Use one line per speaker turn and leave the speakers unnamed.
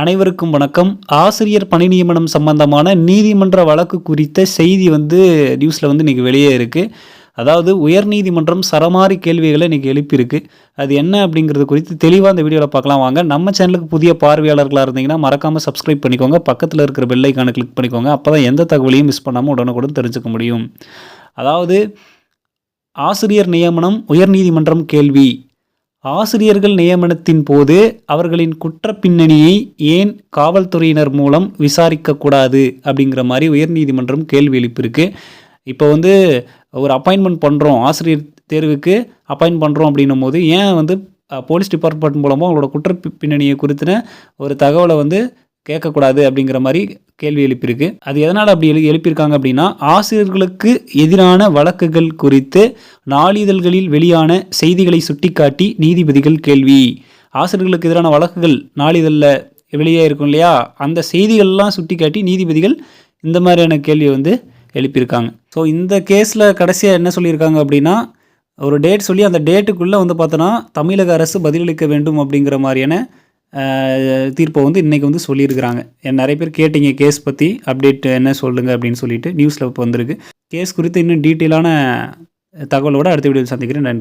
அனைவருக்கும் வணக்கம். ஆசிரியர் பணி நியமனம் சம்பந்தமான நீதிமன்ற வழக்கு குறித்த செய்தி வந்து நியூஸில் வந்து இன்றைக்கி வெளியே இருக்குது அதாவது உயர்நீதிமன்றம் சரமாரி கேள்விகளை இன்றைக்கி எழுப்பியிருக்கு. அது என்ன அப்படிங்கிறது குறித்து தெளிவாக அந்த வீடியோவில் பார்க்கலாம். வாங்க நம்ம சேனலுக்கு புதிய பார்வையாளர்களாக இருந்தீங்கன்னா மறக்காமல் சப்ஸ்கிரைப் பண்ணிக்கோங்க. பக்கத்தில் இருக்கிற பெல்லைக்கான கிளிக் பண்ணிக்கோங்க. அப்போ தான் எந்த தகவலையும் மிஸ் பண்ணாமல் உடனுக்குடன் தெரிஞ்சுக்க முடியும். அதாவது ஆசிரியர் நியமனம் உயர்நீதிமன்றம் கேள்வி. ஆசிரியர்கள் நியமனத்தின் போது அவர்களின் குற்ற பின்னணியை ஏன் காவல்துறையினர் மூலம் விசாரிக்கக்கூடாது அப்படிங்கிற மாதிரி உயர்நீதிமன்றம் கேள்வி எழுப்பியிருக்கு. இப்போ வந்து ஒரு அப்பாயின்மெண்ட் பண்ணுறோம் ஆசிரியர் தேர்வுக்கு அப்பாயின்ட் பண்ணுறோம் அப்படின்னும் போது ஏன் வந்து போலீஸ் டிபார்ட்மெண்ட் மூலமாக அவங்களோட குற்ற பின்னணியை குறித்தின ஒரு தகவலை வந்து கேட்கக்கூடாது அப்படிங்கிற மாதிரி கேள்வி எழுப்பியிருக்கு. அது எதனால் அப்படி எழு எழுப்பியிருக்காங்க அப்படின்னா ஆசிரியர்களுக்கு எதிரான வழக்குகள் குறித்து நாளிதழ்களில் வெளியான செய்திகளை சுட்டிக்காட்டி நீதிபதிகள் கேள்வி. ஆசிரியர்களுக்கு எதிரான வழக்குகள் நாளிதழில் வெளியே இருக்கும் இல்லையா? அந்த செய்திகள்லாம் சுட்டிக்காட்டி நீதிபதிகள் இந்த மாதிரியான கேள்வியை வந்து எழுப்பியிருக்காங்க. ஸோ இந்த கேஸில் கடைசியாக என்ன சொல்லியிருக்காங்க அப்படின்னா ஒரு டேட் சொல்லி அந்த டேட்டுக்குள்ளே வந்து பார்த்தோன்னா தமிழக அரசு பதிலளிக்க வேண்டும் அப்படிங்கிற மாதிரியான தீர்ப்பை வந்து இன்றைக்கி வந்து சொல்லியிருக்கிறாங்க. என் நிறைய பேர் கேட்டிங்க கேஸ் பற்றி அப்டேட் என்ன சொல்லுங்கள் அப்படின்னு சொல்லிட்டு நியூஸில் இப்போ வந்திருக்கு. கேஸ் குறித்து இன்னும் டீட்டெயிலான தகவலோடு அடுத்த வீடியோவில் சந்திக்கிறேன். நன்றி.